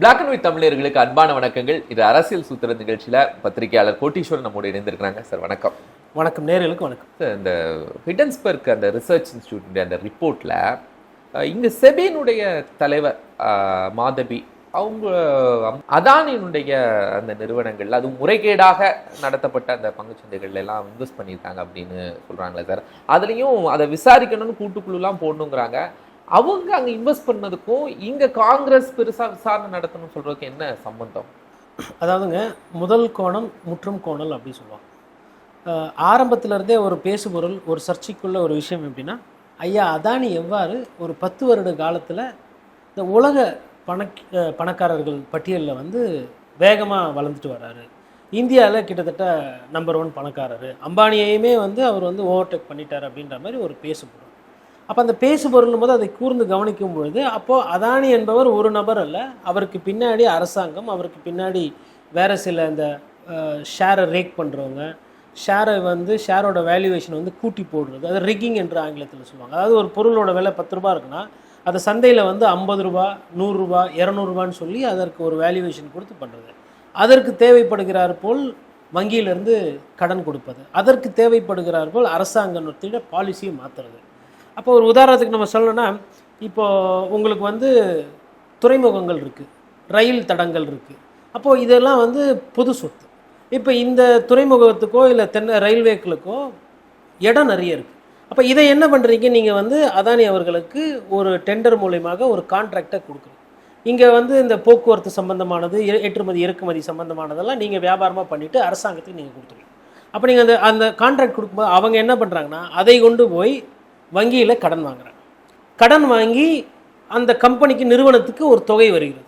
Black and white தமிழர்களுக்கு அன்பான வணக்கங்கள். இது அரசியல் சூத்திர நிகழ்ச்சியில பத்திரிகையாளர் கோட்டீஸ்வரன் நம்மோடு இணைந்திருக்கிறாங்க. சார் வணக்கம். வணக்கம் நேர்களுக்கு வணக்கம். சார் இந்த ஹிடன்ஸ்பர்க் அந்த ரிசர்ச் இன்ஸ்டியூட் அந்த ரிப்போர்ட்ல இங்க செபினுடைய தலைவர் மாதவி அவங்க அதானியினுடைய அந்த நிறுவனங்கள்ல அது முறைகேடாக நடத்தப்பட்ட அந்த பங்குச்சந்தைகள்ல எல்லாம் இன்வெஸ்ட் பண்ணியிருக்காங்க அப்படின்னு சொல்றாங்களே சார். அதுலயும் அதை விசாரிக்கணும்னு கூட்டுக்குழுலாம் போடணுங்கிறாங்க. அவங்க அங்கே இன்வெஸ்ட் பண்ணதுக்கும் இங்கே காங்கிரஸ் பெருசாக விசாரணை நடத்தணும்னு சொல்கிறதுக்கு என்ன சம்பந்தம்? அதாவதுங்க முதல் கோணம் முற்றும் கோணல் அப்படின்னு சொல்லுவாங்க. ஆரம்பத்திலருந்தே இருந்தே ஒரு பேசுபொருள் ஒரு சர்ச்சைக்குள்ள ஒரு விஷயம் எப்படின்னா ஐயா அதானி எவ்வாறு ஒரு பத்து வருட காலத்தில் இந்த உலக பணக் பணக்காரர்கள் பட்டியலில் வந்து வேகமாக வளர்ந்துட்டு வர்றாரு இந்தியாவில் கிட்டத்தட்ட நம்பர் ஒன் பணக்காரர். அம்பானியையுமே வந்து அவர் வந்து ஓவர்டேக் பண்ணிட்டார் அப்படின்ற மாதிரி ஒரு பேசுபொருள். அப்போ அந்த பேசுபொருள் போது அதை கூர்ந்து கவனிக்கும் பொழுது அப்போது அதானி என்பவர் ஒரு நபர் அல்ல. அவருக்கு பின்னாடி அரசாங்கம் அவருக்கு பின்னாடி வேறு சில இந்த ஷேரை ரேக் பண்ணுறவங்க ஷேரை வந்து ஷேரோட வேல்யூவேஷன் வந்து கூட்டி போடுறது. அது ரிக்கிங் என்று ஆங்கிலத்தில் சொல்லுவாங்க. அதாவது ஒரு பொருளோட விலை பத்து ரூபா இருக்குன்னா அதை சந்தையில் வந்து ஐம்பது ரூபா நூறுரூவா இரநூறுபான்னு சொல்லி அதற்கு ஒரு வேல்யூவேஷன் கொடுத்து பண்ணுறது அதற்கு தேவைப்படுகிறார் போல் வங்கியிலிருந்து கடன் கொடுப்பது. அதற்கு தேவைப்படுகிறார் போல் அரசாங்கத்திட பாலிசியை மாற்றுறது அப்போ ஒரு உதாரணத்துக்கு நம்ம சொல்லணும்னா இப்போது உங்களுக்கு வந்து துறைமுகங்கள் இருக்குது ரயில் தடங்கள் இருக்குது அப்போது இதெல்லாம் வந்து பொது சொத்து. இப்போ இந்த துறைமுகத்துக்கோ இல்லை தென்னை ரயில்வேக்களுக்கோ இடம் நிறைய இருக்குது அப்போ இதை என்ன பண்ணுறீங்க நீங்கள் வந்து அதானி அவர்களுக்கு ஒரு டெண்டர் மூலயமாக ஒரு கான்ட்ராக்டை கொடுக்குறீங்க இங்கே வந்து இந்த போக்குவரத்து சம்பந்தமானது ஏ- ஏற்றுமதி இறக்குமதி சம்பந்தமானதெல்லாம் நீங்கள் வியாபாரமாக பண்ணிவிட்டு அரசாங்கத்துக்கு நீங்கள் கொடுத்துருவீங்க அப்போ நீங்கள் அந்த அந்த கான்ட்ராக்ட் கொடுக்கும்போது அவங்க என்ன பண்ணுறாங்கன்னா அதை கொண்டு போய் வங்கியில் கடன் வாங்குறாங்க. கடன் வாங்கி அந்த கம்பெனிக்கு நிறுவனத்துக்கு ஒரு தொகை வருகிறது.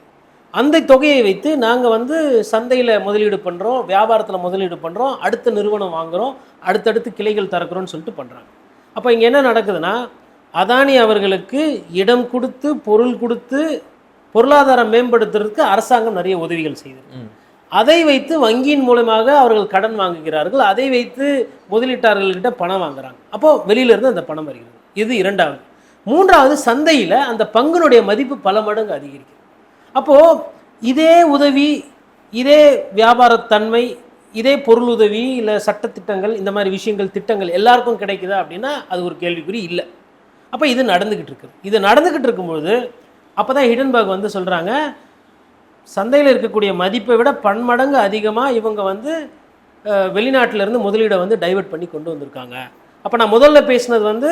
அந்த தொகையை வைத்து நாங்கள் வந்து சந்தையில் முதலீடு பண்ணுறோம் வியாபாரத்தில் முதலீடு பண்ணுறோம் அடுத்த நிறுவனம் வாங்குகிறோம் அடுத்தடுத்து கிளைகள் திறக்கிறோன்னு சொல்லிட்டு பண்ணுறாங்க அப்போ இங்கே என்ன நடக்குதுன்னா அதானி அவர்களுக்கு இடம் கொடுத்து பொருள் கொடுத்து பொருளாதாரம் மேம்படுத்துறதுக்கு அரசாங்கம் நிறைய உதவிகள் செய்யுது அதை வைத்து வங்கியின் மூலமாக அவர்கள் கடன் வாங்குகிறார்கள். அதை வைத்து முதலீட்டாளர்கள்கிட்ட பணம் வாங்குறாங்க. அப்போது வெளியில இருந்து அந்த பணம் வருகிறது. இது இரண்டாவது. மூன்றாவது சந்தையில் அந்த பங்குனுடைய மதிப்பு பல மடங்கு அதிகரிக்கும் அப்போது இதே உதவி இதே வியாபாரத்தன்மை இதே பொருள் உதவி இல்லை சட்டத்திட்டங்கள் இந்த மாதிரி விஷயங்கள் திட்டங்கள் எல்லாருக்கும் கிடைக்குதா அப்படின்னா அது ஒரு கேள்விக்குறி இல்லை. அப்போ இது நடந்துக்கிட்டு இருக்குது. இது நடந்துக்கிட்டு இருக்கும்பொழுது அப்போ தான் ஹிடன்பர்க் வந்து சொல்கிறாங்க சந்தையில் இருக்கக்கூடிய மதிப்பை விட பன்மடங்கு அதிகமாக இவங்க வந்து வெளிநாட்டிலேருந்து முதலீடை வந்து டைவர்ட் பண்ணி கொண்டு வந்திருக்காங்க. அப்போ நான் முதல்ல பேசினது வந்து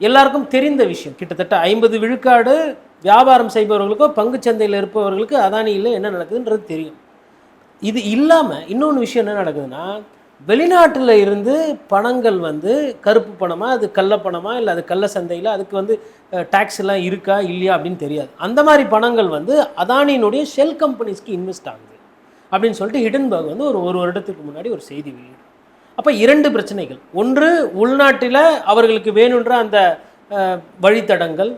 எல்லாருக்கும் தெரிந்த விஷயம். கிட்டத்தட்ட ஐம்பது விழுக்காடு வியாபாரம் செய்பவர்களுக்கோ பங்குச்சந்தையில் இருப்பவர்களுக்கு அதானியில் என்ன நடக்குதுன்றது தெரியும். இது இல்லாமல் இன்னொன்று விஷயம் என்ன நடக்குதுன்னா வெளிநாட்டில் இருந்து பணங்கள் வந்து கருப்பு பணமாக அது கள்ள இல்லை அது கள்ள சந்தையில் அதுக்கு வந்து டேக்ஸ் எல்லாம் இருக்கா இல்லையா அப்படின்னு தெரியாது. அந்த மாதிரி பணங்கள் வந்து அதானியினுடைய ஷெல் கம்பெனிஸ்க்கு இன்வெஸ்ட் ஆகுது. அப்படின்னு சொல்லிட்டு ஹிடன்பர்க் வந்து ஒரு ஒரு வருடத்துக்கு முன்னாடி ஒரு செய்தி வெளியிடும் அப்போ இரண்டு பிரச்சனைகள். ஒன்று உள்நாட்டில் அவர்களுக்கு வேணுன்ற அந்த வழித்தடங்கள்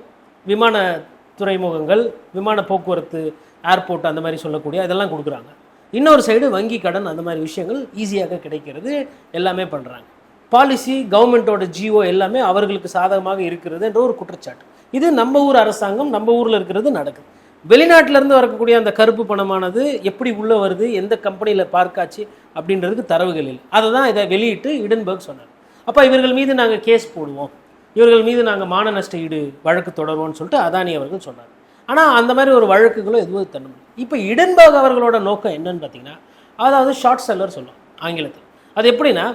விமான துறைமுகங்கள் விமான போக்குவரத்து ஏர்போர்ட் அந்த மாதிரி சொல்லக்கூடிய இதெல்லாம் கொடுக்குறாங்க. இன்னொரு சைடு வங்கி கடன் அந்த மாதிரி விஷயங்கள் ஈஸியாக கிடைக்கிறது. எல்லாமே பண்ணுறாங்க பாலிசி கவர்மெண்ட்டோட ஜிஓ எல்லாமே அவர்களுக்கு சாதகமாக இருக்கிறது என்ற ஒரு குற்றச்சாட்டு. இது நம்ம ஊர் அரசாங்கம் நம்ம ஊரில் இருக்கிறது நடக்குது. வெளிநாட்டிலேருந்து வரக்கூடிய அந்த கருப்பு பணமானது எப்படி உள்ளே வருது எந்த கம்பெனியில் பார்க்காச்சு அப்படின்றதுக்கு தரவுகள் இல்லை. அதை தான் இதை வெளியிட்டு இடன்பர்க் சொன்னார் அப்போ இவர்கள் மீது நாங்கள் கேஸ் போடுவோம். இவர்கள் மீது நாங்கள் மான நஷ்ட ஈடு வழக்கு தொடருவோம்னு சொல்லிட்டு அதானி அவர்கள் சொன்னார் ஆனால் அந்த மாதிரி ஒரு வழக்குகளும் எதுவும் தள்ள இப்போ இடன்பர்க் அவர்களோட நோக்கம் என்னன்னு பார்த்தீங்கன்னா அதாவது ஷார்ட் செல்லர் சொல்லும் ஆங்கிலத்தில். அது எப்படின்னா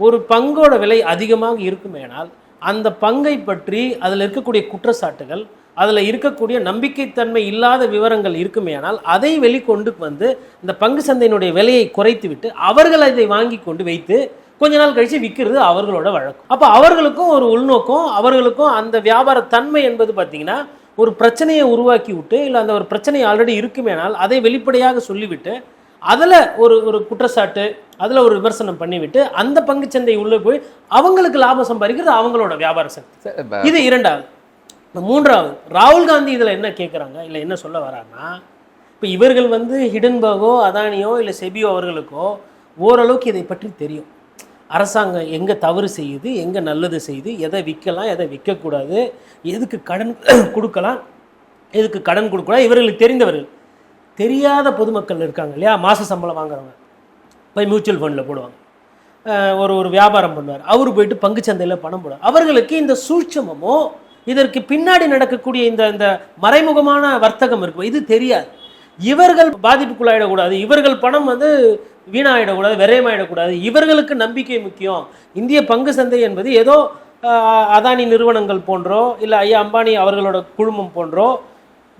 ஒரு பங்கோட விலை அதிகமாக இருக்குமேனால் அந்த பங்கை பற்றி அதில் இருக்கக்கூடிய குற்றச்சாட்டுகள் அதில் இருக்கக்கூடிய நம்பிக்கைத்தன்மை இல்லாத விவரங்கள் இருக்குமேயானால் அதை வெளிக்கொண்டு வந்து இந்த பங்கு சந்தையினுடைய விலையை குறைத்து விட்டு அவர்கள் அதை வாங்கி கொண்டு வைத்து கொஞ்ச நாள் கழித்து விற்கிறது அவர்களோட வழக்கம். அப்போ அவர்களுக்கும் ஒரு உள்நோக்கம் அவர்களுக்கும் அந்த வியாபார தன்மை என்பது பார்த்தீங்கன்னா ஒரு பிரச்சனையை உருவாக்கி விட்டு இல்லை அந்த ஒரு பிரச்சனை ஆல்ரெடி இருக்குமேனால் அதை வெளிப்படையாக சொல்லிவிட்டு அதில் ஒரு ஒரு குற்றச்சாட்டு அதில் ஒரு விமர்சனம் பண்ணிவிட்டு அந்த பங்குச்சந்தை உள்ளே போய் அவங்களுக்கு லாபம் சம்பாதிக்கிறது அவங்களோட வியாபார சக்தி இது இரண்டாவது. இப்ப மூன்றாவது ராகுல் காந்தி இதில் என்ன கேட்குறாங்க இல்லை என்ன சொல்ல வராங்கன்னா இப்போ இவர்கள் வந்து ஹிடன்பர்கோ அதானியோ இல்லை செபியோ அவர்களுக்கோ ஓரளவுக்கு இதை பற்றி தெரியும். அரசாங்கம் எங்கே தவறு செய்யுது எங்கே நல்லது செய்யுது எதை விற்கலாம் எதை விற்கக்கூடாது எதுக்கு கடன் கொடுக்கலாம் எதுக்கு கடன் கொடுக்கலாம் இவர்களுக்கு தெரிந்தவர்கள். தெரியாத பொதுமக்கள் இருக்காங்க இல்லையா? மாத சம்பளம் வாங்குறவங்க. போய் மியூச்சுவல் ஃபண்டில் போடுவாங்க. ஒரு ஒரு வியாபாரம் பண்ணுவார். அவர் போயிட்டு பங்கு சந்தையில் பணம் போடுவார். அவர்களுக்கு இந்த சூட்சமமோ இதற்கு பின்னாடி நடக்கக்கூடிய இந்த இந்த மறைமுகமான வர்த்தகம் இருக்கும். இது தெரியாது. இவர்கள் பாதிப்புக்குள்ளாயிடக்கூடாது. இவர்கள் பணம் வந்து வீணாயிடக்கூடாது விரயமாயிடக்கூடாது. இவர்களுக்கு நம்பிக்கை முக்கியம். இந்திய பங்கு சந்தை என்பது ஏதோ அதானி நிறுவனங்கள் போன்றோ இல்லை ஐயா அம்பானி அவர்களோட குழுமம் போன்றோ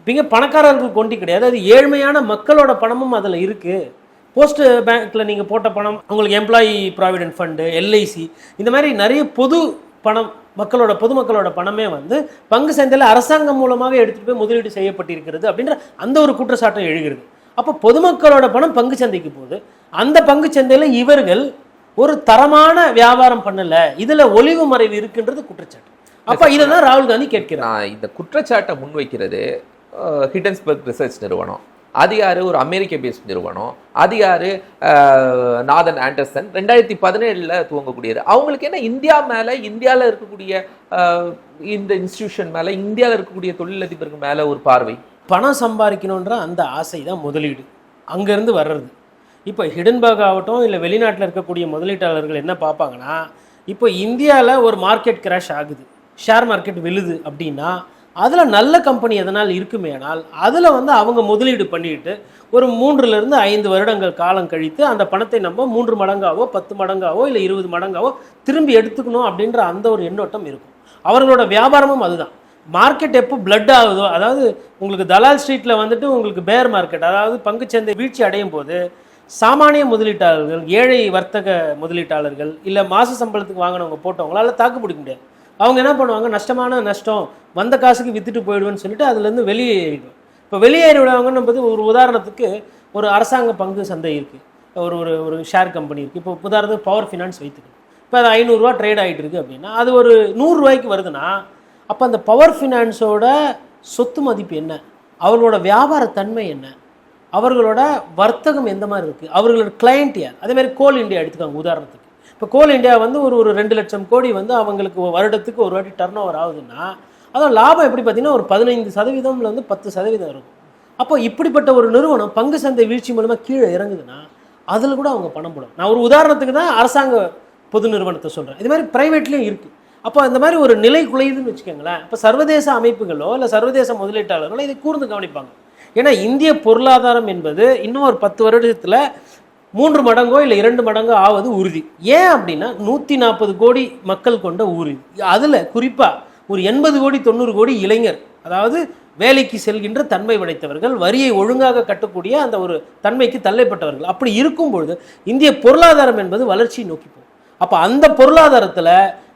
மிக பணக்காரர்கள் கொண்டு கிடையாது. அது ஏழ்மையான மக்களோட பணமும் அதில் இருக்குது போஸ்ட் பேங்க்கில் நீங்கள் போட்ட பணம் உங்களுக்கு எம்ப்ளாயி ப்ராவிடென்ட் ஃபண்டு எல்ஐசி இந்த மாதிரி நிறைய பொது பணம் மக்களோட பொதுமக்களோட பணமே வந்து பங்கு சந்தையில் அரசாங்கம் மூலமாக எடுத்துட்டு போய் முதலீடு செய்யப்பட்டிருக்கிறது அப்படின்ற அந்த ஒரு குற்றச்சாட்டம் எழுகிறது. அப்போ பொதுமக்களோட பணம் பங்கு சந்தைக்கு போகுது. அந்த பங்கு சந்தையில் இவர்கள் ஒரு தரமான வியாபாரம் பண்ணல. இதுல ஒளிவு மறைவு இருக்குன்றது குற்றச்சாட்டு. அப்ப இதை ராகுல் காந்தி கேட்கிறார். இந்த குற்றச்சாட்டை முன்வைக்கிறது ஹிட்டன்ஸ்பர்க் ரிசர்ச் நிறுவனம். அது யார்? ஒரு அமெரிக்க பேஸ்ட் நிறுவனம். அது யார்? Nathan Anderson. ரெண்டாயிரத்தி பதினேழில் துவங்கக்கூடியது. அவங்களுக்கு என்ன? இந்தியா மேலே இந்தியாவில் இருக்கக்கூடிய இந்த இன்ஸ்டிடியூஷன் மேலே இந்தியாவில் இருக்கக்கூடிய தொழிலதிபருக்கு மேலே ஒரு பார்வை. பணம் சம்பாதிக்கணுன்ற அந்த ஆசை தான் முதலீடு. அங்கேருந்து வர்றது. இப்போ ஹிடன்பர்க் ஆகட்டும் இல்லை வெளிநாட்டில் இருக்கக்கூடிய முதலீட்டாளர்கள் என்ன பார்ப்பாங்கன்னா இப்போ இந்தியாவில் ஒரு மார்க்கெட் கிராஷ் ஆகுது. ஷேர் மார்க்கெட் விழுது அப்படின்னா அதில் நல்ல கம்பெனி எதனால் இருக்குமேனால் அதில் வந்து அவங்க முதலீடு பண்ணிட்டு ஒரு மூன்றுலேருந்து ஐந்து வருடங்கள் காலம் கழித்து அந்த பணத்தை நம்ம மூன்று மடங்காவோ பத்து மடங்காவோ இல்லை இருபது மடங்காவோ திரும்பி எடுத்துக்கணும் அப்படின்ற அந்த ஒரு எண்ணோட்டம் இருக்கும். அவர்களோட வியாபாரமும் அதுதான். மார்க்கெட் எப்போ பிளட் ஆகுதோ அதாவது உங்களுக்கு தலால் ஸ்ட்ரீட்டில் வந்துட்டு உங்களுக்கு பேர் மார்க்கெட் அதாவது பங்குச்சந்தை வீழ்ச்சி அடையும் போது சாமானிய முதலீட்டாளர்கள் ஏழை வர்த்தக முதலீட்டாளர்கள் இல்லை மாச சம்பளத்துக்கு வாங்கினவங்க போட்டவங்களால தாக்கு பிடிக்க முடியாது. அவங்க என்ன பண்ணுவாங்க? நஷ்டமான நஷ்டம். வந்த காசுக்கு வித்துட்டு போயிடுவேன்னு சொல்லிட்டு அதுலேருந்து வெளியேறிடுவோம் இப்போ வெளியேறிவிடுவாங்கன்னு போது ஒரு உதாரணத்துக்கு ஒரு அரசாங்க பங்கு சந்தை இருக்குது ஒரு ஒரு ஒரு ஷேர் கம்பெனி இருக்குது இப்போ உதாரணத்துக்கு பவர் ஃபினான்ஸ் வைத்துக்கணும். இப்போ அது ஐநூறுரூவா ட்ரேட் ஆகிட்டு இருக்குது அப்படின்னா அது ஒரு நூறுரூவாய்க்கு வருதுன்னா அப்போ அந்த பவர் ஃபினான்ஸோட சொத்து மதிப்பு என்ன? அவர்களோட வியாபார தன்மை என்ன? அவர்களோட வர்த்தகம் எந்த மாதிரி இருக்குது அவர்களோட கிளையண்ட் யார்? அதே மாதிரி கோல் இண்டியா எடுத்துக்காங்க உதாரணத்துக்கு. இப்போ கோல் இந்தியா வந்து ஒரு ஒரு ரெண்டு லட்சம் கோடி வந்து அவங்களுக்கு வருடத்துக்கு ஒரு வாட்டி டர்ன் ஓவர் ஆகுதுன்னா அதான் லாபம் எப்படி பார்த்தீங்கன்னா ஒரு பதினைந்து சதவீதம்ல வந்து பத்து சதவீதம் இருக்கும். அப்போ இப்படிப்பட்ட ஒரு நிறுவனம் பங்கு சந்தை வீழ்ச்சி மூலமாக கீழே இறங்குதுன்னா அதில் கூட அவங்க பணம் போடும் நான் ஒரு உதாரணத்துக்கு தான் அரசாங்க பொது நிறுவனத்தை சொல்கிறேன் இது மாதிரி ப்ரைவேட்லேயும் இருக்குது அப்போ அந்த மாதிரி ஒரு நிலை குலையுதுன்னு வச்சுக்கோங்களேன். அப்போ சர்வதேச அமைப்புகளோ இல்லை சர்வதேச முதலீட்டாளர்களோ இதை கூர்ந்து கவனிப்பாங்க. ஏன்னா இந்திய பொருளாதாரம் என்பது இன்னும் ஒரு பத்து வருடத்தில் மூன்று மடங்கோ இல்லை இரண்டு மடங்கோ ஆவது உறுதி. ஏன் அப்படின்னா நூற்றி நாற்பது கோடி மக்கள் கொண்ட ஊர். அதில் குறிப்பாக ஒரு எண்பது கோடி தொண்ணூறு கோடி இளைஞர் அதாவது வேலைக்கு செல்கின்ற தன்மை படைத்தவர்கள் வரியை ஒழுங்காக கட்டக்கூடிய அந்த ஒரு தன்மைக்கு தள்ளைப்பட்டவர்கள். அப்படி இருக்கும் பொழுது இந்திய பொருளாதாரம் என்பது வளர்ச்சியை நோக்கி போகும். அப்போ அந்த பொருளாதாரத்தில்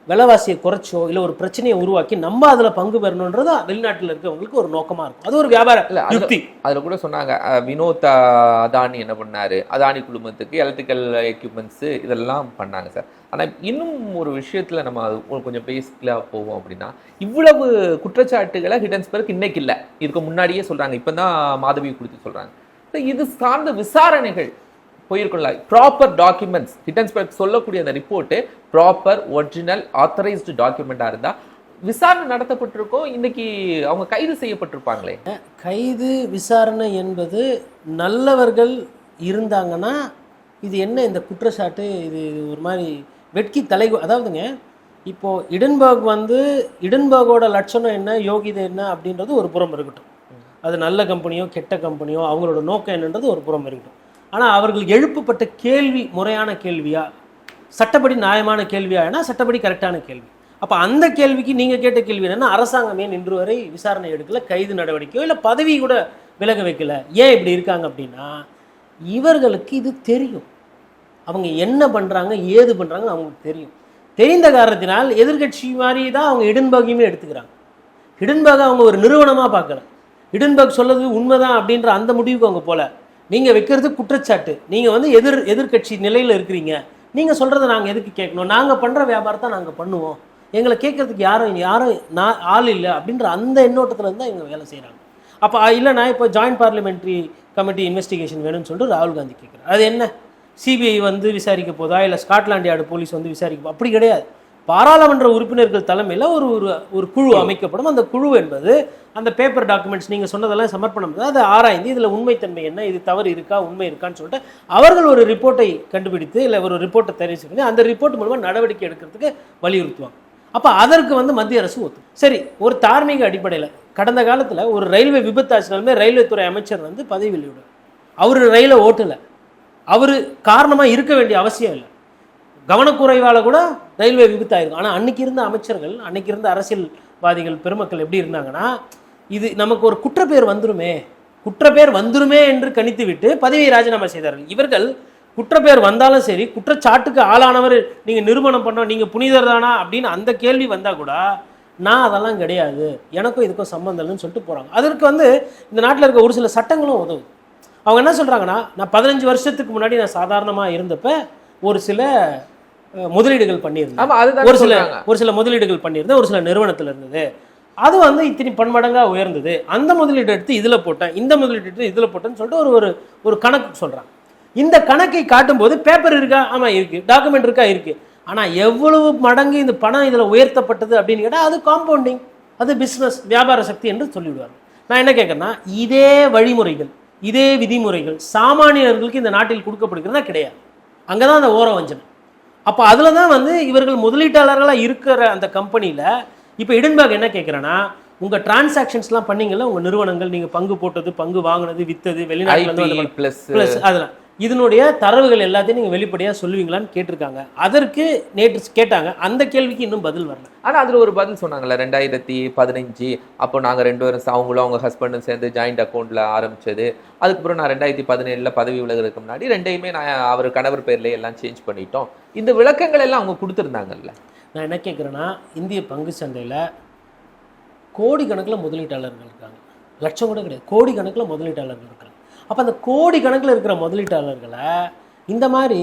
விலைவாசியை குறைச்சோ இல்லை ஒரு பிரச்சனையை உருவாக்கி நம்ம அதில் பங்கு பெறணுன்றது வெளிநாட்டில் இருக்கவங்களுக்கு ஒரு நோக்கமாக இருக்கும். அது ஒரு வியாபார யுக்தி. அதுல கூட சொன்னாங்க வினோத் அதானி என்ன பண்ணாரு? அதானி குழுமத்துக்கு எலக்ட்ரிக்கல் எக்யூப்மெண்ட்ஸ் இதெல்லாம் பண்ணாங்க சார். ஆனா இன்னும் ஒரு விஷயத்துல நம்ம கொஞ்சம் பேசிக்கலா போவோம் அப்படின்னா இவ்வளவு குற்றச்சாட்டுகளை ஹிடன்ஸ்பர்க் இன்னைக்கு இல்ல. இதுக்கு முன்னாடியே சொல்றாங்க இப்பதான் மாதவி குறித்து சொல்றாங்க. இப்ப இது சார்ந்த விசாரணைகள் போயிருக்கலாம் ப்ராப்பர் டாக்குமெண்ட்ஸ் ஹிட்டன்ஸ்பர்க் சொல்லக்கூடிய அந்த ரிப்போர்ட்டு ப்ராப்பர் ஒரிஜினல் ஆத்தரைஸ்டு டாக்குமெண்ட்டாக இருந்தால் விசாரணை நடத்தப்பட்டிருக்கோம். இன்னைக்கு அவங்க கைது செய்யப்பட்டிருப்பாங்களே. கைது விசாரணை என்பது நல்லவர்கள் இருந்தாங்கன்னா இது என்ன இந்த குற்றச்சாட்டு? இது ஒரு மாதிரி வெட்கி தலை அதாவதுங்க இப்போது இடன்பர்க் வந்து இடன்பர்கோட லட்சணம் என்ன யோகிதை என்ன அப்படின்றது ஒரு புறம் இருக்கட்டும். அது நல்ல கம்பெனியோ கெட்ட கம்பெனியோ அவங்களோட நோக்கம் என்னன்றது ஒரு புறம் இருக்கட்டும். ஆனால் அவர்கள் எழுப்பப்பட்ட கேள்வி முறையான கேள்வியா? சட்டப்படி நியாயமான கேள்வியா ஏன்னா சட்டப்படி கரெக்டான கேள்வி. அப்போ அந்த கேள்விக்கு நீங்கள் கேட்ட கேள்வி என்னென்னா அரசாங்கமே நின்று இன்று வரை விசாரணை எடுக்கல கைது நடவடிக்கையோ இல்லை பதவி கூட விலக வைக்கல? ஏன் இப்படி இருக்காங்க அப்படின்னா இவர்களுக்கு இது தெரியும். அவங்க என்ன பண்ணுறாங்க ஏது பண்ணுறாங்கன்னு அவங்களுக்கு தெரியும். தெரிந்த காரணத்தினால் எதிர்க்கட்சி மாதிரி தான் அவங்க இடன்பர்கையுமே எடுத்துக்கிறாங்க. இடன்பாக அவங்க ஒரு நிறுவனமாக பார்க்கல. ஹிடன்பர்க் சொல்லது உண்மைதான் அப்படின்ற அந்த முடிவுக்கு அவங்க போகல நீங்கள் வைக்கிறது குற்றச்சாட்டு. நீங்கள் வந்து எதிர் எதிர்க்கட்சி நிலையில் இருக்கிறீங்க. நீங்கள் சொல்கிறத நாங்கள் எதுக்கு கேட்கணும்? நாங்கள் பண்ணுற வியாபாரத்தை நாங்கள் பண்ணுவோம். எங்களை கேட்கறதுக்கு யாரும் யாரும் நான் ஆள் இல்லை அப்படின்ற அந்த எண்ணோட்டத்தில் இருந்தால் தான் இவங்க வேலை செய்கிறாங்க அப்போ இல்லை நான் இப்போ ஜாயின்ட் பார்லிமெண்ட்ரி கமிட்டி இன்வெஸ்டிகேஷன் வேணும்னு சொல்லிட்டு ராகுல் காந்தி கேட்குறேன் அது என்ன? சிபிஐ வந்து விசாரிக்க போதா? இல்லை ஸ்காட்லாண்ட் யார்டு போலீஸ் வந்து விசாரிக்க அப்படி கிடையாது. பாராளுமன்ற உறுப்பினர்கள் தலைமையில் ஒரு ஒரு ஒரு குழு அமைக்கப்படும். அந்த குழு என்பது அந்த பேப்பர் டாக்குமெண்ட்ஸ் நீங்கள் சொன்னதெல்லாம் சமர்ப்பணம் அதை ஆராய்ந்து இதில் உண்மைத்தன்மை என்ன இது தவறு இருக்கா உண்மை இருக்கான்னு சொல்லிட்டு அவர்கள் ஒரு ரிப்போர்ட்டை கண்டுபிடித்து இல்லை ஒரு ரிப்போர்ட்டை தெரிவிச்சு பண்ணி அந்த ரிப்போர்ட் மூலமாக நடவடிக்கை எடுக்கிறதுக்கு வலியுறுத்துவாங்க. அப்போ அதற்கு வந்து மத்திய அரசு ஒத்து சரி ஒரு தார்மீக அடிப்படையில் கடந்த காலத்தில் ஒரு ரயில்வே விபத்து ஆச்சுனாலுமே ரயில்வே துறை அமைச்சர் வந்து பதவியில் விடுவார் அவர் ரயிலை ஓட்டலை. அவர் காரணமாக இருக்க வேண்டிய அவசியம் இல்லை. கவனக்குறைவால் கூட ரயில்வே விபத்தாயிருக்கும் ஆனால் அன்னைக்கு இருந்த அமைச்சர்கள் அன்னைக்கு இருந்த அரசியல்வாதிகள் பெருமக்கள் எப்படி இருந்தாங்கன்னா இது நமக்கு ஒரு குற்றப்பேர் வந்துருமே. குற்றப்பேர் வந்துருமே என்று கணித்துவிட்டு பதவியை ராஜினாமா செய்தார்கள். இவர்கள் குற்றப்பேர் வந்தாலும் சரி குற்றச்சாட்டுக்கு ஆளானவர் நீங்கள் நிறுவனம் பண்ண நீங்கள் புனிதர் தானா அப்படின்னு அந்த கேள்வி வந்தால் கூட நான் அதெல்லாம் கிடையாது. எனக்கும் இதுக்கும் சம்மந்தம் இல்லைன்னு சொல்லிட்டு போகிறாங்க அதற்கு வந்து இந்த நாட்டில் இருக்க ஒரு சில சட்டங்களும் உதவுது. அவங்க என்ன சொல்கிறாங்கன்னா நான் பதினஞ்சு வருஷத்துக்கு முன்னாடி நான் சாதாரணமாக இருந்தப்போ ஒரு சில முதலீடுகள் பண்ணியிருந்தேன். ஒரு சில ஒரு சில முதலீடுகள் பண்ணியிருந்தேன் ஒரு சில நிறுவனத்தில் இருந்தது. அது வந்து இத்தனை பன்மடங்காக உயர்ந்தது. அந்த முதலீடு எடுத்து இதில் போட்டேன் இந்த முதலீடு எடுத்து இதில் போட்டேன்னு சொல்லிட்டு ஒரு ஒரு ஒரு கணக்கு சொல்கிறாங்க இந்த கணக்கை காட்டும்போது பேப்பர் இருக்கா? ஆமாம் இருக்குது டாக்குமெண்ட் இருக்கா? இருக்குது ஆனால் எவ்வளவு மடங்கு இந்த பணம் இதில் உயர்த்தப்பட்டது அப்படின்னு கேட்டால் அது காம்பவுண்டிங் அது பிஸ்னஸ் வியாபார சக்தி என்று சொல்லிவிடுவாங்க நான் என்ன கேட்குறேன்னா இதே வழிமுறைகள் இதே விதிமுறைகள் சாமானியர்களுக்கு இந்த நாட்டில் கொடுக்கப்படுகிறதா கிடையாது. அங்கே தான் அந்த ஓர வஞ்சனை அப்போ அதில் தான் வந்து இவர்கள் முதலீட்டாளர்களாக இருக்கிற அந்த கம்பெனியில் இப்போ இடன்பேக் என்ன கேட்குறேன்னா உங்கள் டிரான்சாக்ஷன்ஸ்லாம் பண்ணீங்கல்ல உங்கள் நிறுவனங்கள் நீங்கள் பங்கு போட்டது பங்கு வாங்கினது வித்தது வெளிநாட்டில் ப்ளஸ் அதெல்லாம். இதனுடைய தரவுகள் எல்லாத்தையும் நீங்கள் வெளிப்படையாக சொல்லுவீங்களான்னு கேட்டிருக்காங்க. அதற்கு நேற்று கேட்டாங்க. அந்த கேள்விக்கு இன்னும் பதில் வரல. ஆனா அதுல ஒரு பதில் சொன்னாங்கல்ல ரெண்டாயிரத்தி பதினஞ்சு அப்போ நாங்க ரெண்டு பேரும் அவங்களும் அவங்க ஹஸ்பண்டும் சேர்ந்து ஜாயிண்ட் அக்கௌண்ட்ல ஆரம்பிச்சது. அதுக்கப்புறம் நான் ரெண்டாயிரத்தி பதினேழுல பதவி விலகிறதுக்கு முன்னாடி ரெண்டையுமே நான் அவர் கணவர் பேர்ல எல்லாம் சேஞ்ச் பண்ணிட்டோம். இந்த விளக்கங்கள் எல்லாம் அவங்க கொடுத்துருந்தாங்கல்ல. நான் என்ன கேட்குறேன்னா இந்திய பங்கு சந்தையில் கோடிக்கணக்கில் முதலீட்டாளர்கள் இருக்காங்க. லட்சம் கூட கிடையாது. கோடிக்கணக்கில் முதலீட்டாளர்கள் இருக்காங்க. அப்போ அந்த கோடிக்கணக்கில் இருக்கிற முதலீட்டாளர்களை இந்த மாதிரி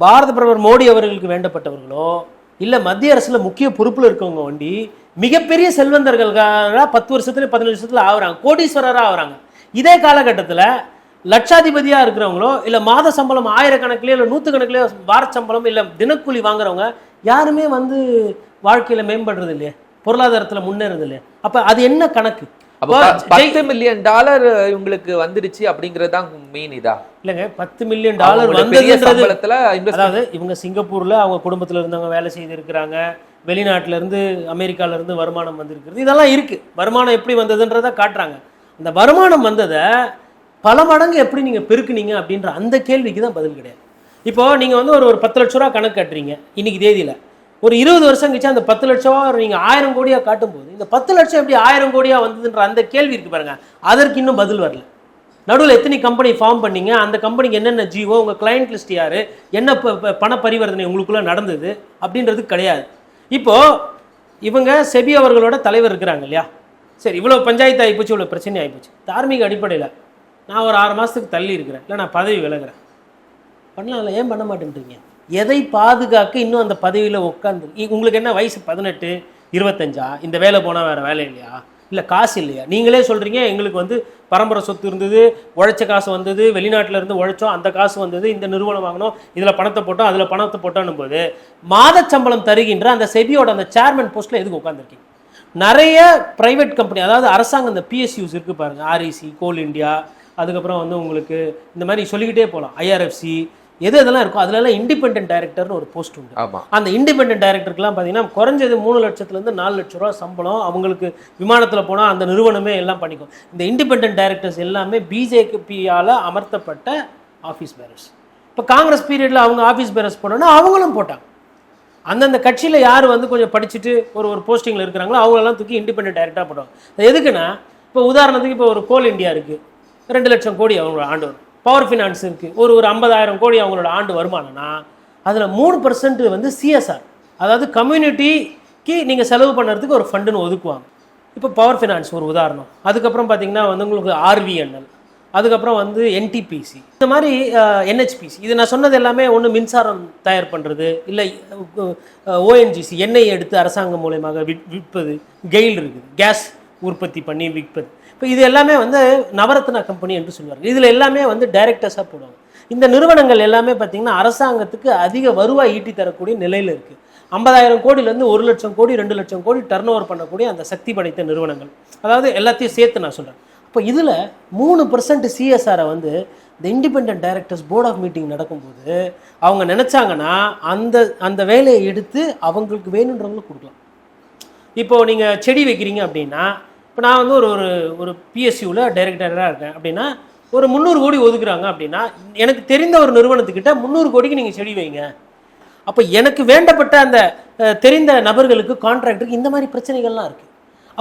பாரத பிரதமர் மோடி அவர்களுக்கு வேண்டப்பட்டவர்களோ இல்லை மத்திய அரசில் முக்கிய பொறுப்பில் இருக்கவங்க வண்டி மிகப்பெரிய செல்வந்தர்களாக பத்து வருஷத்துல பதினஞ்சு வருஷத்தில் ஆகுறாங்க. கோடீஸ்வரராக ஆகுறாங்க. இதே காலகட்டத்தில் லட்சாதிபதியாக இருக்கிறவங்களோ இல்லை மாத சம்பளம் ஆயிரக்கணக்கிலேயோ இல்லை நூற்றுக்கணக்கிலே வார சம்பளம் இல்லை தினக்கூலி வாங்குறவங்க யாருமே வந்து வாழ்க்கையில் மேம்படுறது இல்லையே பொருளாதாரத்தில் முன்னேறது இல்லையே அப்போ அது என்ன கணக்கு? பத்து மில்லியன் டாலர் இவங்களுக்கு வந்துடுச்சு அப்படிங்கிறது தான் மெயின் இதா? இல்லைங்க பத்து மில்லியன் டாலர் சம்பளத்துல அதாவது இவங்க சிங்கப்பூர்ல அவங்க குடும்பத்துல இருந்தவங்க வேலை செய்து இருக்கிறாங்க வெளிநாட்டுல இருந்து அமெரிக்கால இருந்து வருமானம் வந்திருக்கிறது. இதெல்லாம் இருக்கு. வருமானம் எப்படி வந்ததுன்றதை காட்டுறாங்க. அந்த வருமானம் வந்ததை பல மடங்கு எப்படி நீங்க பெருக்குனீங்க அப்படின்ற அந்த கேள்விக்கு தான் பதில் கிடையாது. இப்போ நீங்க வந்து ஒரு ஒரு பத்து லட்ச ரூபா கணக்கு கட்டுறீங்க இன்னைக்கு தேதியில. ஒரு இருபது வருஷம் கழிச்சு அந்த பத்து லட்ச ரூபா நீங்க ஆயிரம் காட்டும் காட்டும்போது இந்த பத்து லட்சம் எப்படி ஆயிரம் கோடியாக வந்ததுன்ற அந்த கேள்வி இருக்கு பாருங்க. அதற்கு இன்னும் பதில் வரல. நடுவில் எத்தனை கம்பெனி ஃபார்ம் பண்ணீங்க? அந்த கம்பெனிக்கு என்னென்ன ஜிஓ உங்கள் கிளைண்ட் லிஸ்ட் யார்? என்ன ப- ப- பண பரிவர்த்தனை உங்களுக்குள்ள நடந்தது? அப்படின்றது கிடையாது. இப்போது இவங்க செபி அவர்களோட தலைவர் இருக்கிறாங்க இல்லையா? சரி இவ்வளோ பஞ்சாயத்து ஆகிப்போச்சு இவ்வளோ பிரச்சனை ஆகிப்போச்சு தார்மீக அடிப்படையில் நான் ஒரு ஆறு மாதத்துக்கு தள்ளி இருக்கிறேன். இல்லை நான் பதவி விலகிறேன். பண்ணலாம்ல ஏன் பண்ண மாட்டேன்றீங்க எதை பாதுகாக்க இன்னும் அந்த பதவியில் உட்காந்து உங்களுக்கு என்ன வயசு? பதினெட்டு இருபத்தஞ்சா? இந்த வேலை போனால் வேறு வேலை இல்லையா? இல்லை காசு இல்லையா? நீங்களே சொல்கிறீங்க எங்களுக்கு வந்து பரம்பரை சொத்து இருந்தது உழைச்ச காசு வந்தது வெளிநாட்டில் இருந்து உழைச்சோம் அந்த காசு வந்தது இந்த நிறுவனம் வாங்கினோம் இதில் பணத்தை போட்டோம் அதில் பணத்தை போட்டோன்னும் போது மாதச் சம்பளம் தருகின்ற அந்த செபியோட அந்த சேர்மன் போஸ்ட்டில் எதுக்கு உட்காந்துருக்கீங்க நிறைய ப்ரைவேட் கம்பெனி அதாவது அரசாங்கம் இந்த பிஎஸ்யூஸ் இருக்குது பாருங்க ஆர்இசி கோல் இண்டியா அதுக்கப்புறம் வந்து உங்களுக்கு இந்த மாதிரி சொல்லிக்கிட்டே போகலாம் ஐஆர்எஃப்சி எது எதெல்லாம் இருக்கோ அதுலலாம் இண்டிபெண்டன்ட் டைரக்டர்னு ஒரு போஸ்ட் உண்டு. அந்த இண்டிபெண்டன்ட் டைரக்டருக்குலாம் பார்த்தீங்கன்னா குறைஞ்சது மூணு லட்சத்துலேருந்து நாலு லட்ச ரூபா சம்பளம் அவங்களுக்கு விமானத்தில் போனால் அந்த நிறுவனமே எல்லாம் பண்ணிக்கும். இந்த இண்டிபெண்டன்ட் டைரக்டர்ஸ் எல்லாமே பிஜேபியால் அமர்த்தப்பட்ட ஆஃபீஸ் பேரர்ஸ் இப்போ காங்கிரஸ் பீரியடில் அவங்க ஆஃபீஸ் பேரர்ஸ் போனோன்னா அவங்களும் போட்டாங்க. அந்தந்த கட்சியில் யார் வந்து கொஞ்சம் படிச்சுட்டு ஒரு ஒரு போஸ்டிங்கில் இருக்கிறாங்களோ அவங்களெல்லாம் தூக்கி இண்டிபெண்டன்ட் டைரக்டாக போடுவாங்க. எதுக்குன்னா இப்போ உதாரணத்துக்கு இப்போ ஒரு கோல் இந்தியா இருக்குது ரெண்டு லட்சம் கோடி அவங்களோட ஆண்டு வரும் பவர் ஃபினான்ஸ் இருக்குது ஒரு ஒரு ஐம்பதாயிரம் கோடி அவங்களோட ஆண்டு வருமானம்னா அதில் மூணு பர்சன்ட் வந்து சிஎஸ்ஆர் அதாவது கம்யூனிட்டிக்கு நீங்கள் செலவு பண்ணுறதுக்கு ஒரு ஃபண்டுன்னு ஒதுக்குவாங்க. இப்போ பவர் ஃபினான்ஸ் ஒரு உதாரணம். அதுக்கப்புறம் பார்த்தீங்கன்னா வந்து உங்களுக்கு ஆர்விஎன்எல் அதுக்கப்புறம் வந்து என்டிபிசி இந்த மாதிரி என்ஹெச்பிசி இது நான் சொன்னது எல்லாமே ஒன்று மின்சாரம் தயார் பண்ணுறது இல்லை ஓஎன்ஜிசி எண்ணெய் எடுத்து அரசாங்கம் மூலயமாக விற் விற்பது கெயில் இருக்குது. கேஸ் உற்பத்தி பண்ணி விற்பது. இப்போ இது எல்லாமே வந்து நவரத்னா கம்பெனி என்று சொல்லுவார்கள் இதில் எல்லாமே வந்து டைரக்டர்ஸாக போடுவாங்க. இந்த நிறுவனங்கள் எல்லாமே பார்த்தீங்கன்னா அரசாங்கத்துக்கு அதிக வருவாய் ஈட்டி தரக்கூடிய நிலையில் இருக்குது ஐம்பதாயிரம் கோடியிலேருந்து ஒரு லட்சம் கோடி ரெண்டு லட்சம் கோடி டர்ன் ஓவர் பண்ணக்கூடிய அந்த சக்தி படைத்த நிறுவனங்கள். அதாவது எல்லாத்தையும் சேர்த்து நான் சொல்கிறேன் அப்போ இதில் மூணு பர்சன்ட் சிஎஸ்ஆரை வந்து இந்த independent directors board of meeting நடக்கும்போது அவங்க நினச்சாங்கன்னா அந்த அந்த வேலையை எடுத்து அவங்களுக்கு வேணுன்றவங்களுக்கு கொடுக்கலாம். இப்போ நீங்கள் செடி வைக்கிறீங்க அப்படின்னா இப்போ நான் வந்து ஒரு ஒரு ஒரு பிஎஸ்யூவில் டைரக்டராக இருக்கேன். அப்படின்னா ஒரு முந்நூறு கோடி ஒதுக்குறாங்க அப்படின்னா எனக்கு தெரிந்த ஒரு நிறுவனத்துக்கிட்ட முந்நூறு கோடிக்கு நீங்கள் செடி வைங்க. அப்போ எனக்கு வேண்டப்பட்ட அந்த தெரிந்த நபர்களுக்கு கான்ட்ராக்டருக்கு இந்த மாதிரி பிரச்சனைகள்லாம் இருக்குது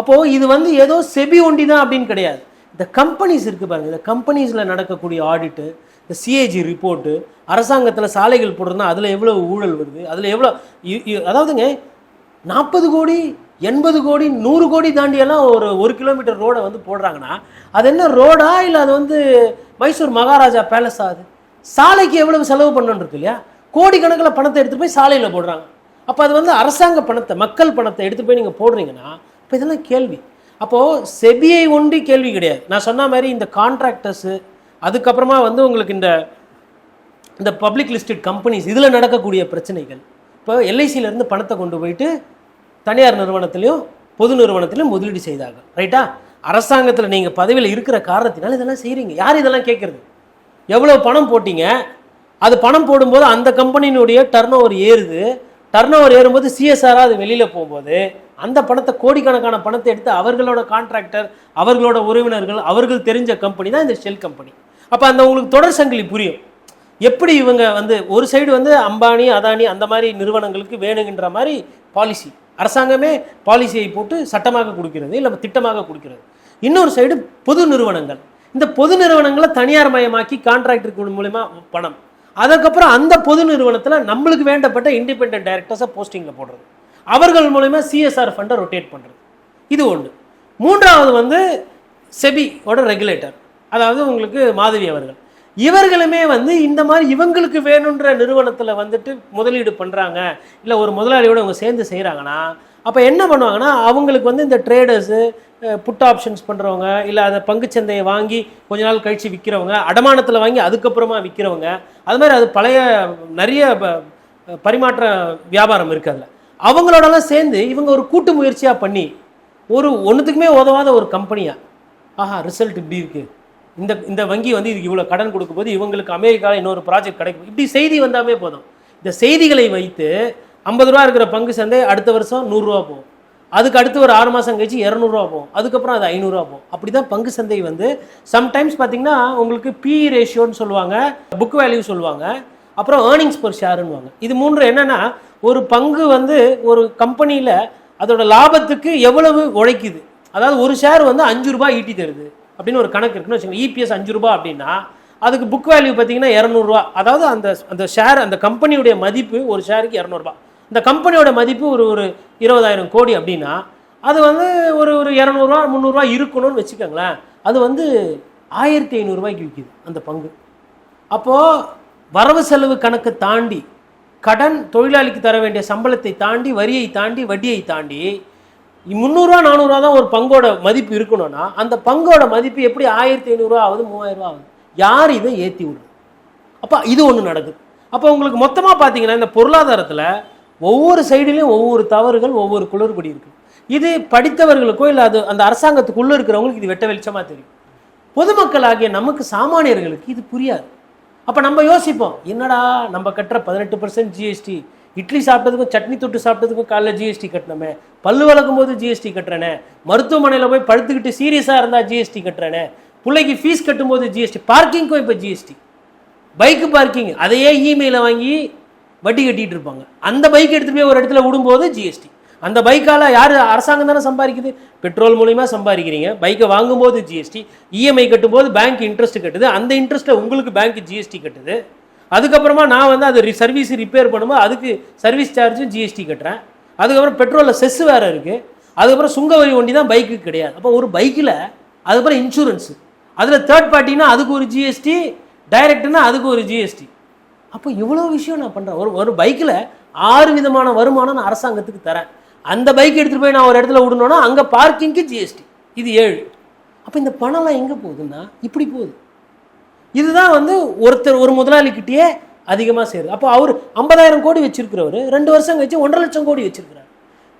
அப்போது இது வந்து ஏதோ செபி ஒண்டி தான் அப்படின்னு கிடையாது. இந்த கம்பெனிஸ் இருக்குது பாருங்கள் இந்த கம்பெனிஸில் நடக்கக்கூடிய ஆடிட்டு இந்த சிஏஜி ரிப்போர்ட்டு அரசாங்கத்தில் சாலைகள் போடுறதுனா அதில் எவ்வளோ ஊழல் வருது? அதில் எவ்வளோ அதாவதுங்க நாற்பது கோடி எண்பது கோடி நூறு கோடி தாண்டியெல்லாம் ஒரு ஒரு கிலோமீட்டர் ரோடை வந்து போடுறாங்கன்னா அது என்ன ரோடா இல்லை அது வந்து மைசூர் மகாராஜா பேலஸ் ஆகுது சாலைக்கு எவ்வளவு செலவு பண்ணணும் இருக்கு இல்லையா? கோடிக்கணக்கில் பணத்தை எடுத்து போய் சாலையில் போடுறாங்க. அப்போ அது வந்து அரசாங்க பணத்தை மக்கள் பணத்தை எடுத்து போய் நீங்கள் போடுறீங்கன்னா இப்போ இதெல்லாம் கேள்வி. அப்போது செபியை ஒண்டி கேள்வி கிடையாது. நான் சொன்ன மாதிரி இந்த கான்ட்ராக்டர்ஸு அதுக்கப்புறமா வந்து உங்களுக்கு இந்த இந்த பப்ளிக் லிஸ்டட் கம்பெனிஸ் இதில் நடக்கக்கூடிய பிரச்சனைகள். இப்போ எல்ஐசியிலேருந்து பணத்தை கொண்டு போயிட்டு தனியார் நிறுவனத்திலையும் பொது நிறுவனத்திலையும் முதலீடு செய்தாங்க ரைட்டா அரசாங்கத்தில் நீங்கள் பதவியில் இருக்கிற காரணத்தினால இதெல்லாம் செய்கிறீங்க யார் இதெல்லாம் கேட்குறது? எவ்வளோ பணம் போட்டீங்க? அது பணம் போடும்போது அந்த கம்பெனியினுடைய டர்ன் ஓவர் ஏறுது டர்ன் ஓவர் ஏறும்போது சிஎஸ்ஆராக அது வெளியில் போகும்போது அந்த பணத்தை கோடிக்கணக்கான பணத்தை எடுத்து அவர்களோட கான்ட்ராக்டர் அவர்களோட உறவினர்கள் அவர்கள் தெரிஞ்ச கம்பெனி தான் இந்த ஷெல் கம்பெனி அப்போ அந்த உங்களுக்கு தொடர் சங்கிலி புரியும். எப்படி இவங்க வந்து ஒரு சைடு வந்து அம்பானி அதானி அந்த மாதிரி நிறுவனங்களுக்கு வேணுங்கின்ற மாதிரி பாலிசி அரசாங்கமே பாலிசியை போட்டு சட்டமாக கொடுக்கிறது இல்லை திட்டமாக கொடுக்கிறது. இன்னொரு சைடு பொது நிறுவனங்கள். இந்த பொது நிறுவனங்களை தனியார் மயமாக்கி கான்ட்ராக்டருக்கு மூலயமா பணம். அதுக்கப்புறம் அந்த பொது நிறுவனத்தில் நம்மளுக்கு வேண்டப்பட்ட இண்டிபெண்ட் டைரக்டர்ஸை போஸ்டிங்கில் போடுறது. அவர்கள் மூலயமா சிஎஸ்ஆர் ஃபண்டை ரொட்டேட் பண்ணுறது இது ஒன்று மூன்றாவது வந்து செபியோட ரெகுலேட்டர் அதாவது உங்களுக்கு மாதவி அவர்கள். இவர்களுமே வந்து இந்த மாதிரி இவங்களுக்கு வேணுன்ற நிறுவனத்தில் வந்துட்டு முதலீடு பண்ணுறாங்க இல்லை ஒரு முதலாளியோட அவங்க சேர்ந்து செய்கிறாங்கன்னா அப்போ என்ன பண்ணுவாங்கன்னா அவங்களுக்கு வந்து இந்த ட்ரேடர்ஸு புட் ஆப்ஷன்ஸ் பண்ணுறவங்க இல்லை அதை பங்குச்சந்தையை வாங்கி கொஞ்ச நாள் கழித்து விற்கிறவங்க அடமானத்தில் வாங்கி அதுக்கப்புறமா விற்கிறவங்க அது மாதிரி அது பழைய நிறைய பரிமாற்ற வியாபாரம் இருக்குது அதில். அவங்களோடலாம் சேர்ந்து இவங்க ஒரு கூட்டு முயற்சியாக பண்ணி ஒரு ஒன்றுத்துக்குமே உதவாத ஒரு கம்பெனியாக ஆஹா ரிசல்ட் இப்படி இருக்கு. இந்த இந்த வங்கி வந்து இதுக்கு இவ்வளோ கடன் கொடுக்கும்போது இவங்களுக்கு அமெரிக்காவில் இன்னொரு ப்ராஜெக்ட் கிடைக்கும். இப்படி செய்தி வந்தாமே போதும். இந்த செய்திகளை வைத்து ஐம்பது ரூபா இருக்கிற பங்கு சந்தை அடுத்த வருஷம் நூறுரூவா போகும். அதுக்கு அடுத்து ஒரு ஆறு மாதம் கழிச்சு இரநூறுவா போகும். அதுக்கப்புறம் அது ஐநூறுரூவா போகும். அப்படி தான் பங்கு சந்தை வந்து சம்டைம்ஸ் பார்த்தீங்கன்னா உங்களுக்கு பி ரேஷியோன்னு சொல்லுவாங்க புக் வேல்யூ சொல்லுவாங்க அப்புறம் ஏர்னிங்ஸ் பர் ஷேருன்னுவாங்க இது மூன்று என்னன்னா ஒரு பங்கு வந்து ஒரு கம்பெனியில் அதோட லாபத்துக்கு எவ்வளவு உழைக்குது. அதாவது ஒரு ஷேர் வந்து அஞ்சு ரூபாய் ஈட்டி தருது. அப்படின்னு ஒரு கணக்கு இருக்குன்னு வச்சுக்கோங்க. இபிஎஸ் அஞ்சு ரூபாய் அப்படின்னா அதுக்கு புக் வேல்யூ பார்த்தீங்கன்னா இரநூறுவா. அதாவது அந்த அந்த ஷேர் அந்த கம்பெனியுடைய மதிப்பு ஒரு ஷேருக்கு இரநூறுபா. இந்த கம்பெனியோட மதிப்பு ஒரு ஒரு இருபதாயிரம் கோடி அப்படின்னா அது வந்து ஒரு ஒரு இரநூறுவா முந்நூறுரூவா இருக்கணும்னு வச்சுக்கோங்களேன். அது வந்து ஆயிரத்தி ஐநூறுரூவாய்க்கு விற்கிது அந்த பங்கு. அப்போது வரவு செலவு கணக்கு தாண்டி கடன் தொழிலாளிக்கு தர வேண்டிய சம்பளத்தை தாண்டி வரியை தாண்டி வட்டியை தாண்டி முந்நூறுரூவா நானூறுரூவா தான் ஒரு பங்கோட மதிப்பு இருக்கணும்னா அந்த பங்கோட மதிப்பு எப்படி ஆயிரத்தி ஐநூறுரூவா ஆகுது மூவாயிரம் ரூபா ஆகுது? யார் இதை ஏற்றி விடும் அப்போ இது ஒன்று நடக்குது. அப்போ உங்களுக்கு மொத்தமாக பார்த்தீங்கன்னா இந்த பொருளாதாரத்தில் ஒவ்வொரு சைடுலேயும் ஒவ்வொரு தவறுகள் ஒவ்வொரு குளறுபடி இருக்கு. இது படித்தவர்களுக்கோ இல்லை அது அந்த அரசாங்கத்துக்குள்ளே இருக்கிறவங்களுக்கு இது வெட்ட வெளிச்சமாக தெரியும். பொதுமக்களாகிய நமக்கு சாமானியர்களுக்கு இது புரியாது. அப்போ நம்ம யோசிப்போம் என்னடா நம்ம கட்டுற பதினெட்டு பர்சன்ட் ஜிஎஸ்டி இட்லி சாப்பிட்டதுக்கும் சட்னி தொட்டு சாப்பிட்டதுக்கும் காலைல ஜிஎஸ்டி கட்டணுமே பல்லு வளர்க்கும் போது ஜிஎஸ்டி கட்டுறேனே. மருத்துவமனையில் போய் படுத்துக்கிட்டு சீரியஸாக இருந்தால் ஜிஎஸ்டி கட்டுறேனே. பிள்ளைக்கு ஃபீஸ் கட்டும்போது ஜிஎஸ்டி பார்க்கிங்க்கும் இப்போ ஜிஎஸ்டி பைக்கு பார்க்கிங் அதையே இமெயிலை வாங்கி வட்டி கட்டிகிட்டு இருப்பாங்க. அந்த பைக் எடுத்துட்டு போய் ஒரு இடத்துல விடும்போது ஜிஎஸ்டி அந்த பைக்கால் யார்? அரசாங்கம் தானே சம்பாதிக்குது. பெட்ரோல் மூலியமாக சம்பாதிக்கிறீங்க. பைக்கை வாங்கும்போது ஜிஎஸ்டி இஎம்ஐ கட்டும்போது பேங்க் இன்ட்ரெஸ்ட் கட்டுது. அந்த இன்ட்ரெஸ்ட்டில் உங்களுக்கு பேங்க் ஜிஎஸ்டி கட்டுது. அதுக்கப்புறமா நான் வந்து அது சர்வீஸ் ரிப்பேர் பண்ணும்போது அதுக்கு சர்வீஸ் சார்ஜும் ஜிஎஸ்டி கட்டுறேன். அதுக்கப்புறம் பெட்ரோலில் செஸ் வேறு இருக்குது அதுக்கப்புறம் சுங்க வரி வண்டி தான் பைக்கு கிடையாது. அப்போ ஒரு பைக்கில் அதுக்கப்புறம் இன்சூரன்ஸு அதில் தேர்ட் பார்ட்டினா அதுக்கு ஒரு ஜிஎஸ்டி டைரக்ட்னா அதுக்கு ஒரு ஜிஎஸ்டி அப்போ இவ்வளோ விஷயம் நான் பண்ணுறேன் ஒரு ஒரு பைக்கில் ஆறு விதமான வருமானம் நான் அரசாங்கத்துக்கு தரேன். அந்த பைக் எடுத்துகிட்டு போய் நான் ஒரு இடத்துல விடணும்னா அங்கே பார்க்கிங்க்கு ஜிஎஸ்டி இது ஏழு. அப்போ இந்த பணம்லாம் எங்கே போகுதுன்னா இப்படி போகுது. இதுதான் வந்து ஒருத்தர் ஒரு முதலாளிக்கிட்டேயே அதிகமாக சேருது. அப்போ அவர் ஐம்பதாயிரம் கோடி வச்சிருக்கிறவர் ரெண்டு வருஷம் கழிச்சு ஒன்றரை லட்சம் கோடி வச்சிருக்கிறார்.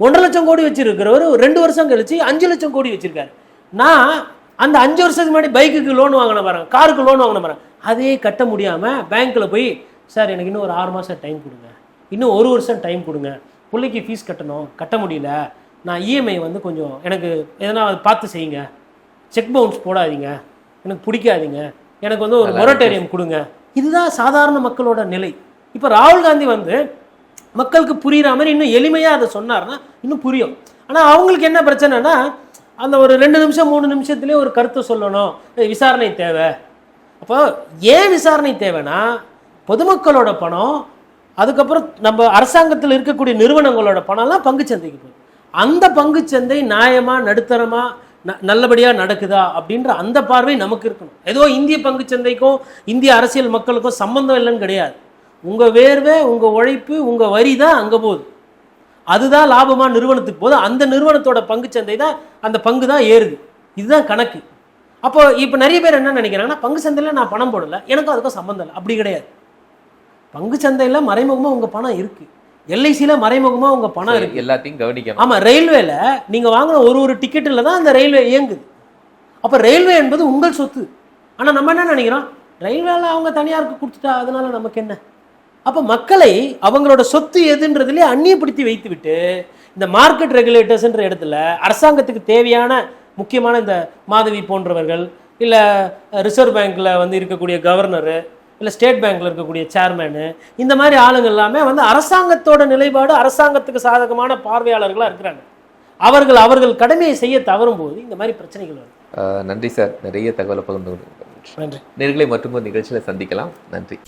ஒன்றரை லட்சம் கோடி வச்சிருக்கிறவர் ரெண்டு வருஷம் கழிச்சு அஞ்சு லட்சம் கோடி வச்சிருக்காரு. நான் அந்த அஞ்சு வருஷத்துக்கு முன்னாடி பைக்குக்கு லோன் வாங்கின பாருங்க காருக்கு லோன் வாங்கின பாருங்க அதே கட்ட முடியாமல் பேங்க்கில் போய் சார் எனக்கு இன்னும் ஒரு ஆறு மாதம் டைம் கொடுங்க. இன்னும் ஒரு வருஷம் டைம் கொடுங்க. பிள்ளைக்கு ஃபீஸ் கட்டணும். கட்ட முடியல. நான் இஎம்ஐ வந்து கொஞ்சம் எனக்கு எதனா பார்த்து செய்யுங்க. செக் பவுன்ஸ் போடாதீங்க. எனக்கு பிடிக்காதீங்க. எனக்கு வந்து ஒரு மொரட்டேரியம் கொடுங்க. இதுதான் சாதாரண மக்களோட நிலை. இப்போ ராகுல் காந்தி வந்து மக்களுக்கு புரியுற மாதிரி இன்னும் எளிமையாக அதை சொன்னார்னா இன்னும் புரியும். ஆனால் அவங்களுக்கு என்ன பிரச்சனைனா அந்த ஒரு ரெண்டு நிமிஷம் மூணு நிமிஷத்துலேயே ஒரு கருத்தை சொல்லணும். விசாரணை தேவை. அப்போ ஏன் விசாரணை தேவைன்னா பொதுமக்களோட பணம் அதுக்கப்புறம் நம்ம அரசாங்கத்தில் இருக்கக்கூடிய நிறுவனங்களோட பணம்லாம் பங்குச்சந்தைக்கு போகுது. அந்த பங்குச்சந்தை நியாயமா நடுத்தரமா ந- நல்லபடியாக நடக்குதா அப்படின்ற அந்த பார்வை நமக்கு இருக்கணும். ஏதோ இந்திய பங்குச்சந்தைக்கும் இந்திய அரசியல் மக்களுக்கும் சம்மந்தம் இல்லைன்னு கிடையாது. உங்கள் வேர்வை உங்கள் உழைப்பு உங்கள் வரி தான் அங்கே போகுது. அதுதான் லாபமாக நிறுவனத்துக்கு போகுது. அந்த நிறுவனத்தோட பங்குச்சந்தை தான் அந்த பங்கு தான் ஏறுது. இதுதான் கணக்கு. அப்போ இப்போ நிறைய பேர் என்ன நினைக்கிறாங்கன்னா பங்கு சந்தையில் நான் பணம் போடலை எனக்கும் அதுக்கும் சம்மந்தம் இல்லை. அப்படி கிடையாது. பங்கு சந்தையில் மறைமுகமாக உங்கள் பணம் இருக்குது எல்ஐசியில் மறைமுகமாக உங்கள் பணம் இருக்கு. எல்லாத்தையும் கவனிக்கணும். ஆமாம் ரயில்வேல நீங்கள் வாங்கின ஒரு ஒரு டிக்கெட்டில் தான் அந்த ரயில்வே இயங்குது. அப்போ ரயில்வே என்பது உங்கள் சொத்து. ஆனால் நம்ம என்ன நினைக்கிறோம்? ரயில்வேல அவங்க தனியாருக்கு கொடுத்துட்டா அதனால நமக்கு என்ன? அப்போ மக்களை அவங்களோட சொத்து எதுன்றதுலே அந்நியப்படுத்தி வைத்துவிட்டு இந்த மார்க்கெட் ரெகுலேட்டர்ஸ்ன்ற இடத்துல அரசாங்கத்துக்கு தேவையான முக்கியமான இந்த மாதவி போன்றவர்கள் இல்லை ரிசர்வ் பேங்க்ல வந்து இருக்கக்கூடிய கவர்னரு இல்லை ஸ்டேட் பேங்க்ல இருக்கக்கூடிய சேர்மேனு இந்த மாதிரி ஆளுங்க எல்லாமே வந்து அரசாங்கத்தோட நிலைப்பாடு அரசாங்கத்துக்கு சாதகமான பார்வையாளர்களாக இருக்கிறாங்க. அவர்கள் அவர்கள் கடமையை செய்ய தவறும் போது இந்த மாதிரி பிரச்சனைகள் அஹ் நன்றி சார். நிறைய தகவலை பகிர்ந்து. நன்றி. நேர்களை மற்றும் நிகழ்ச்சியில சந்திக்கலாம். நன்றி.